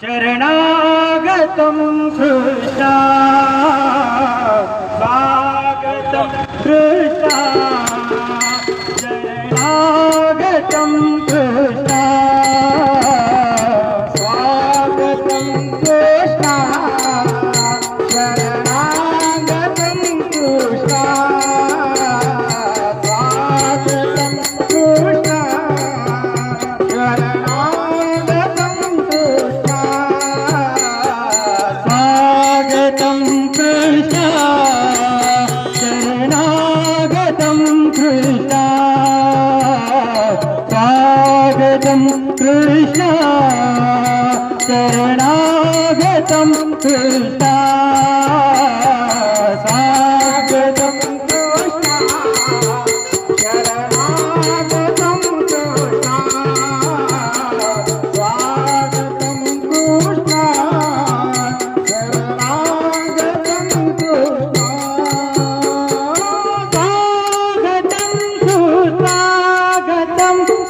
శరణాగతం కృష్ణ స్వాగతం కృష్ణ शरणागतं तुता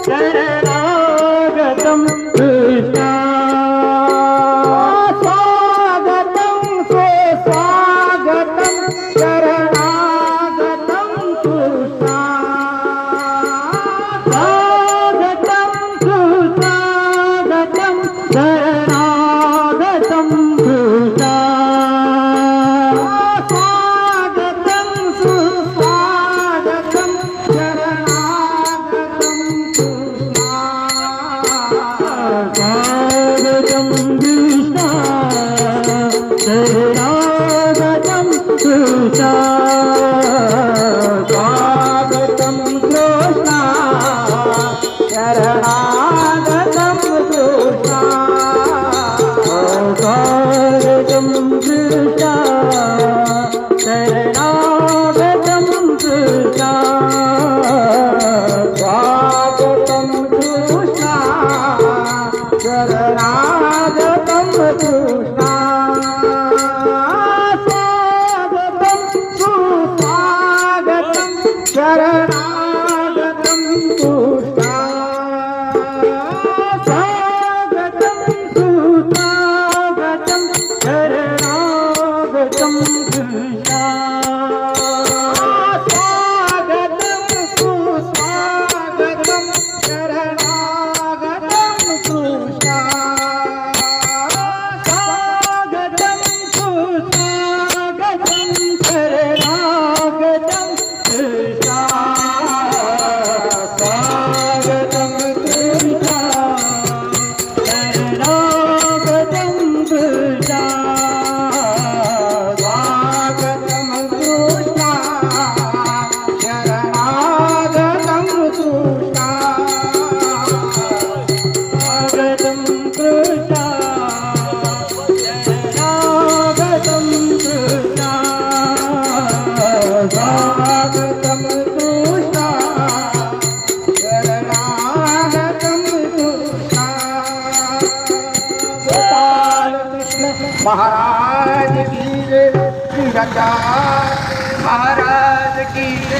శరణాగతం కృష్ణ. స్వాగతం సుస్వాగతం శరణాగతం కృష్ణ. స్వాగతం సుస్వాగతం శరణ స్వాగతం కృష్ణ శరణాగతం కృష్ణ స్వాగతం కృష్ణ శరణాగతం కృష్ణ స్వాగతం కృష్ణ శరణాగతం కృష్ణ. శరణాగతం महाराज की महाराज की